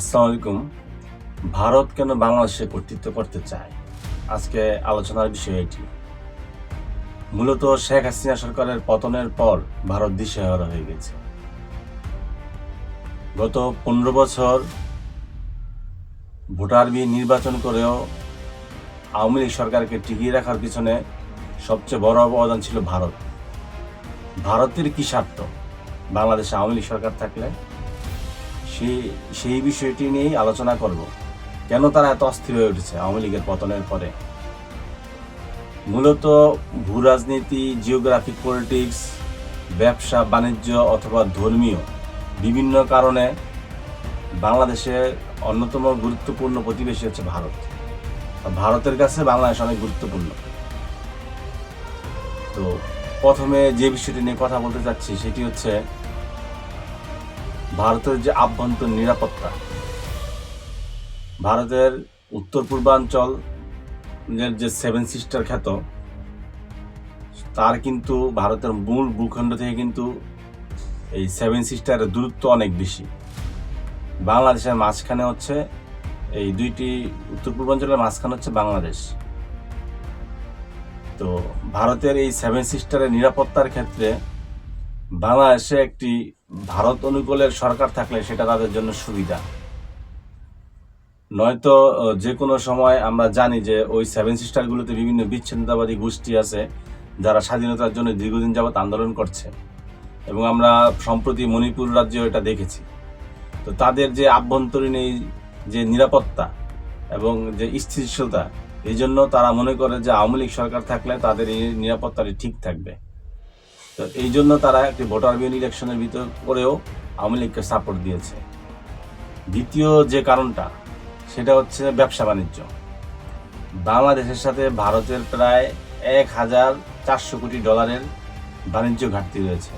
আসসালামু আলাইকুম। ভারত কেন বাংলাদেশে কর্তৃত্ব করতে চায়? আজকে আলোচনার বিষয় এটি। মূলত শেখ হাসিনা সরকারের পতনের পর ভারত দিশেহারা হয়ে গেছে। গত পনেরো বছর ভোটার বিয়ে নির্বাচন করেও আওয়ামী লীগ সরকারকে টিকিয়ে রাখার পিছনে সবচেয়ে বড় অবদান ছিল ভারত। ভারতের কি স্বার্থ? বাংলাদেশে আওয়ামী লীগ সরকার থাকলে সেই সেই বিষয়টি নিয়েই আলোচনা করব। কেন তারা এত অস্থির হয়ে উঠেছে আওয়ামী লীগের পতনের পরে? মূলত ভূ রাজনীতি জিওগ্রাফিক পলিটিক্স ব্যবসা, বাণিজ্য অথবা ধর্মীয় বিভিন্ন কারণে বাংলাদেশের অন্যতম গুরুত্বপূর্ণ প্রতিবেশী হচ্ছে ভারত। ভারতের কাছে বাংলাদেশ অনেক গুরুত্বপূর্ণ। তো প্রথমে যে বিষয়টি নিয়ে কথা বলতে চাচ্ছি সেটি হচ্ছে ভারতের যে আভ্যন্তরীণ নিরাপত্তা, ভারতের উত্তর পূর্বাঞ্চল যে সেভেন সিস্টার খ্যাত, তার কিন্তু ভারতের মূল ভূখণ্ড থেকে কিন্তু এই সেভেন সিস্টারের দূরত্ব অনেক বেশি। বাংলাদেশের মাঝখানে হচ্ছে এই দুইটি উত্তর পূর্বাঞ্চলের মাঝখানে হচ্ছে বাংলাদেশ। তো ভারতের এই সেভেন সিস্টারের নিরাপত্তার ক্ষেত্রে বাংলাদেশে একটি ভারত অনুকূলের সরকার থাকলে সেটা তাদের জন্য সুবিধা। নয়তো যে কোনো সময় আমরা জানি যে ওই সেভেন সিস্টারগুলোতে বিভিন্ন বিচ্ছিন্নতাবাদী গোষ্ঠী আছে, যারা স্বাধীনতার জন্য দীর্ঘদিন যাবৎ আন্দোলন করছে। এবং আমরা সম্প্রতি মণিপুর রাজ্যে এটা দেখেছি। তো তাদের যে আভ্যন্তরীণ এই যে নিরাপত্তা এবং যে স্থিতিশীলতা এই জন্য তারা মনে করে যে আওয়ামী লীগ সরকার থাকলে তাদের এই নিরাপত্তাটি ঠিক থাকবে। তো এই জন্য তারা একটি ভোটার বিহীন ইলেকশনের ভিতর করেও আওয়ামী লীগকে সাপোর্ট দিয়েছে। দ্বিতীয় যে কারণটা, সেটা হচ্ছে ব্যবসা বাণিজ্য। বাংলাদেশের সাথে ভারতের প্রায় এক হাজার চারশো কোটি ডলারের বাণিজ্য ঘাটতি রয়েছে।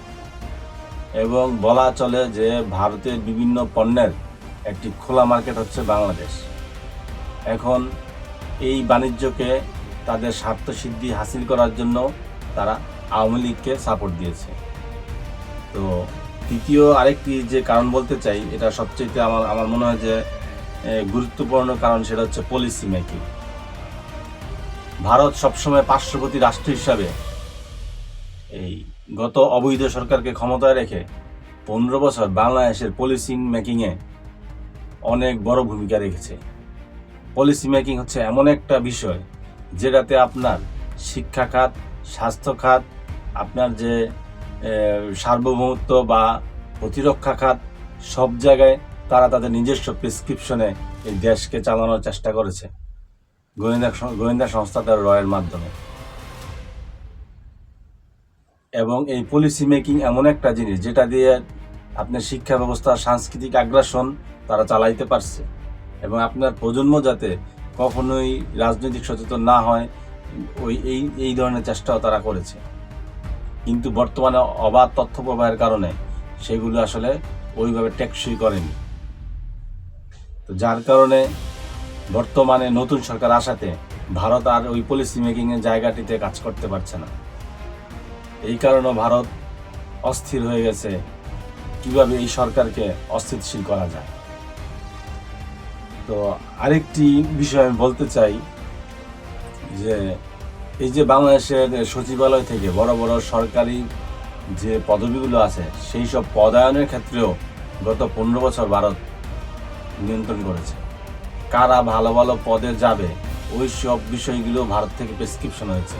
এবং বলা চলে যে ভারতের বিভিন্ন পণ্যের একটি খোলা মার্কেট হচ্ছে বাংলাদেশ। এখন এই বাণিজ্যকে তাদের স্বার্থসিদ্ধি হাসিল করার জন্য তারা আওয়ামী লীগকে সাপোর্ট দিয়েছে। তো তৃতীয় আরেকটি যে কারণ বলতে চাই, এটা সবচেয়ে আমার আমার মনে হয় যে গুরুত্বপূর্ণ কারণ সেটা হচ্ছে পলিসি মেকিং ভারত সবসময় পার্শ্ববর্তী রাষ্ট্র হিসাবে এই গত অবৈধ সরকারকে ক্ষমতায় রেখে পনেরো বছর বাংলাদেশের পলিসি মেকিংয়ে অনেক বড় ভূমিকা রেখেছে। পলিসি মেকিং হচ্ছে এমন একটা বিষয় যেটাতে আপনার শিক্ষা খাত স্বাস্থ্য খাত আপনার যে সার্বভৌমত্ব বা প্রতিরক্ষা খাত সব জায়গায় তারা তাদের নিজস্ব প্রেসক্রিপশনে এই দেশকে চালানোর চেষ্টা করেছে। গোয়েন্দা গোয়েন্দা সংস্থা তার রয়ের মাধ্যমে। এবং এই পলিসি মেকিং এমন একটা জিনিস যেটা দিয়ে আপনার শিক্ষা ব্যবস্থার সাংস্কৃতিক আগ্রাসন তারা চালাইতে পারছে। এবং আপনার প্রজন্ম যাতে কখনোই রাজনৈতিক সচেতন না হয়, ওই, এই এই ধরনের চেষ্টাও তারা করেছে। কিন্তু বর্তমানে অবাধ তথ্য প্রবাহের কারণে সেগুলো আসলে ওইভাবে টেকসই করেনি। তো যার কারণে বর্তমানে নতুন সরকার আসাতে ভারত আর ওই পলিসি মেকিংয়ের জায়গাটিতে কাজ করতে পারছে না। এই কারণে ভারত অস্থির হয়ে গেছে কীভাবে এই সরকারকে অস্থিতিশীল করা যায়। তো আরেকটি বিষয় আমি বলতে চাই যে এই যে বাংলাদেশের সচিবালয় থেকে বড় বড় সরকারি যে পদবিগুলো আছে, সেই সব পদায়নের ক্ষেত্রেও গত পনেরো বছর ভারত নিয়ন্ত্রণ করেছে। কারা ভালো ভালো পদে যাবে, ওই সব বিষয়গুলো ভারত থেকে প্রেসক্রিপশন হয়েছে।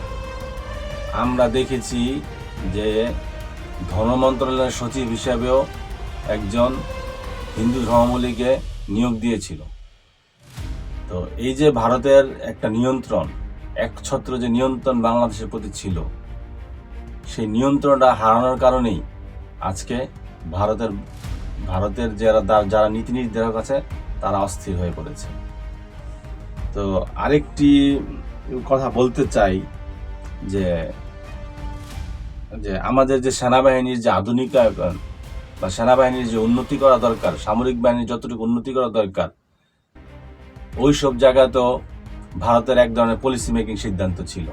আমরা দেখেছি যে ধর্ম মন্ত্রণালয়ের সচিব হিসাবেও একজন হিন্দু ধর্মাবলীকে নিয়োগ দিয়েছিল। তো এই যে ভারতের একটা নিয়ন্ত্রণ একছত্র যে নিয়ন্ত্রণ বাংলাদেশের প্রতি ছিল, সেই নিয়ন্ত্রণটা হারানোর কারণেই আজকে ভারতের ভারতের যারা যারা নীতি নির্ধারক আছে, তারা অস্থির হয়ে পড়েছে। তো আরেকটি কথা বলতে চাই, যে যে আমাদের যে সেনাবাহিনীর যে আধুনিকায়ন বা সেনাবাহিনীর যে উন্নতি করা দরকার, সামরিক বাহিনীর যতটুকু উন্নতি করা দরকার ওই সব জায়গাতেও ভারতের এক ধরনের পলিসি মেকিং সিদ্ধান্ত ছিল।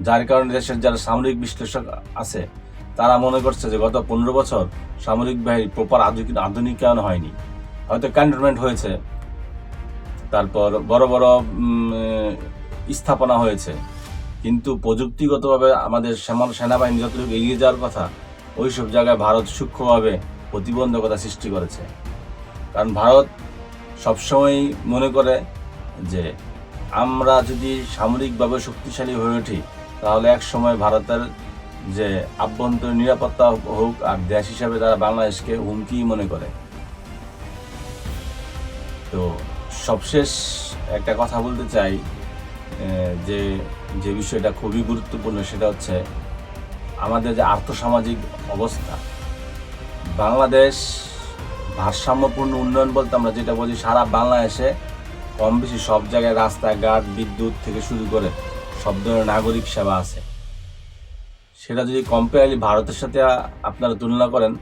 যার কারণে দেশের যারা সামরিক বিশ্লেষক আছে, তারা মনে করছে যে গত পনেরো বছর সামরিক বাহিনী প্রপার আধুনিকায়ন হয়নি। হয়তো ক্যান্টনমেন্ট হয়েছে, তারপর বড় বড় স্থাপনা হয়েছে। কিন্তু প্রযুক্তিগতভাবে আমাদের সেনা- সেনাবাহিনী যতটুকু এগিয়ে যাওয়ার কথা, ওইসব জায়গায় ভারত সূক্ষ্মভাবে প্রতিবন্ধকতা সৃষ্টি করেছে। কারণ ভারত সবসময় মনে করে যে আমরা যদি সামরিকভাবে শক্তিশালী হয়ে উঠি, তাহলে এক সময় ভারতের যে আভ্যন্তরীণ নিরাপত্তা হোক আর দেশ হিসাবে তারা বাংলাদেশকে হুমকি মনে করে। তো সবশেষ একটা কথা বলতে চাই যে যে বিষয়টা খুবই গুরুত্বপূর্ণ সেটা হচ্ছে আমাদের যে আর্থসামাজিক অবস্থা। বাংলাদেশ ভারসাম্যপূর্ণ উন্নয়ন বলতে আমরা যেটা বলি সারা বাংলাদেশে কম বেশি সব জায়গায় রাস্তাঘাট, বিদ্যুৎ থেকে শুরু করে সব ধরনের নাগরিক সেবা আছে। সেটা যদি কম্পেয়ারলি ভারতের সাথে আপনারা তুলনা করেন,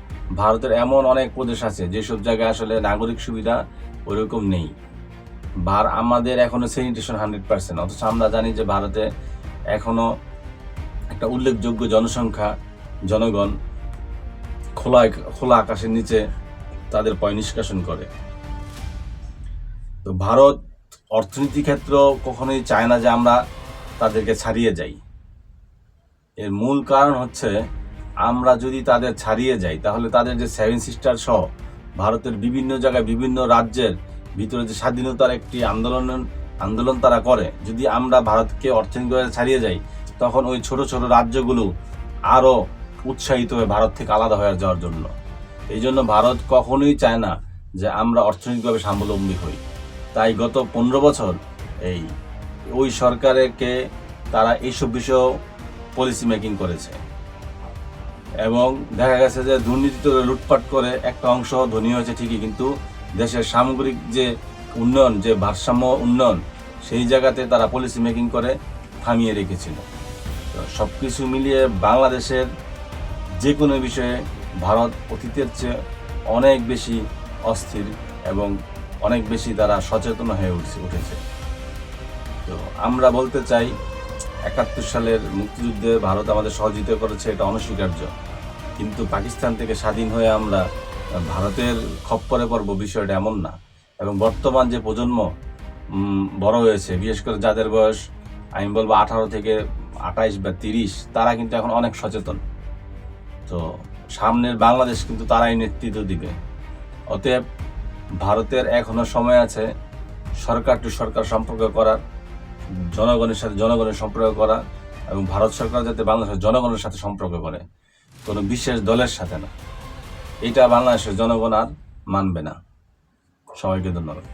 ভারতের এমন অনেক প্রদেশ আছে যেসব জায়গায় আসলে নাগরিক সুবিধা ওইরকম নেই। ভার আমাদের এখনও স্যানিটেশন হান্ড্রেড পার্সেন্ট অথচ আমরা জানি যে ভারতে এখনও একটা উল্লেখযোগ্য জনসংখ্যা, জনগণ খোলা খোলা আকাশের নিচে তাদের পয় নিষ্কাশন করে। তো ভারত অর্থনীতি ক্ষেত্র কখনোই চায় না যে আমরা তাদেরকে ছাড়িয়ে যাই। এর মূল কারণ হচ্ছে আমরা যদি তাদের ছাড়িয়ে যাই, তাহলে তাদের যে সেভেন সিস্টার সহ ভারতের বিভিন্ন জায়গায় বিভিন্ন রাজ্যের ভিতরে যে স্বাধীনতার একটি আন্দোলন আন্দোলন তারা করে, যদি আমরা ভারতকে অর্থনৈতিকভাবে ছাড়িয়ে যাই, তখন ওই ছোট ছোট রাজ্যগুলো আরও উৎসাহিত হয়ে ভারত থেকে আলাদা হয়ে যাওয়ার জন্য। এই জন্য ভারত কখনোই চায় না যে আমরা অর্থনৈতিকভাবে স্বাবলম্বী হই। তাই গত পনেরো বছর এই ওই সরকারকে তারা এইসব বিষয়েও পলিসি মেকিং করেছে। এবং দেখা গেছে যে দুর্নীতিতে লুটপাট করে একটা অংশ ধনী হয়েছে ঠিকই, কিন্তু দেশের সামগ্রিক যে উন্নয়ন, যে ভারসাম্য উন্নয়ন, সেই জায়গাতে তারা পলিসি মেকিং করে থামিয়ে রেখেছিল। তো সব কিছু মিলিয়ে বাংলাদেশের যে কোনো বিষয়ে ভারত অতীতের চেয়ে অনেক বেশি অস্থির এবং অনেক বেশি তারা সচেতন হয়ে উঠছে, উঠেছে। তো আমরা বলতে চাই, একাত্তর সালের মুক্তিযুদ্ধে ভারত আমাদের সহযোগিতা করেছে, এটা অনস্বীকার্য। কিন্তু পাকিস্তান থেকে স্বাধীন হয়ে আমরা ভারতের খপ্পরে পড়ব বিষয়টা এমন না। এবং বর্তমান যে প্রজন্ম বড় হয়েছে, বিশেষ করে যাদের বয়স, আমি বলব আঠারো থেকে আঠাইশ বা তিরিশ, তারা কিন্তু এখন অনেক সচেতন। তো সামনের বাংলাদেশ কিন্তু তারাই নেতৃত্ব দিবে। অতএব ভারতের এখনও সময় আছে সরকার টু সরকার সম্পর্ক করার, জনগণের সাথে জনগণের সম্পর্ক করা এবং ভারত সরকার যাতে বাংলাদেশের জনগণের সাথে সম্পর্ক করে, কোনো বিশেষ দলের সাথে না। এটা বাংলাদেশের জনগণ আর মানবে না। সবাইকে ধন্যবাদ।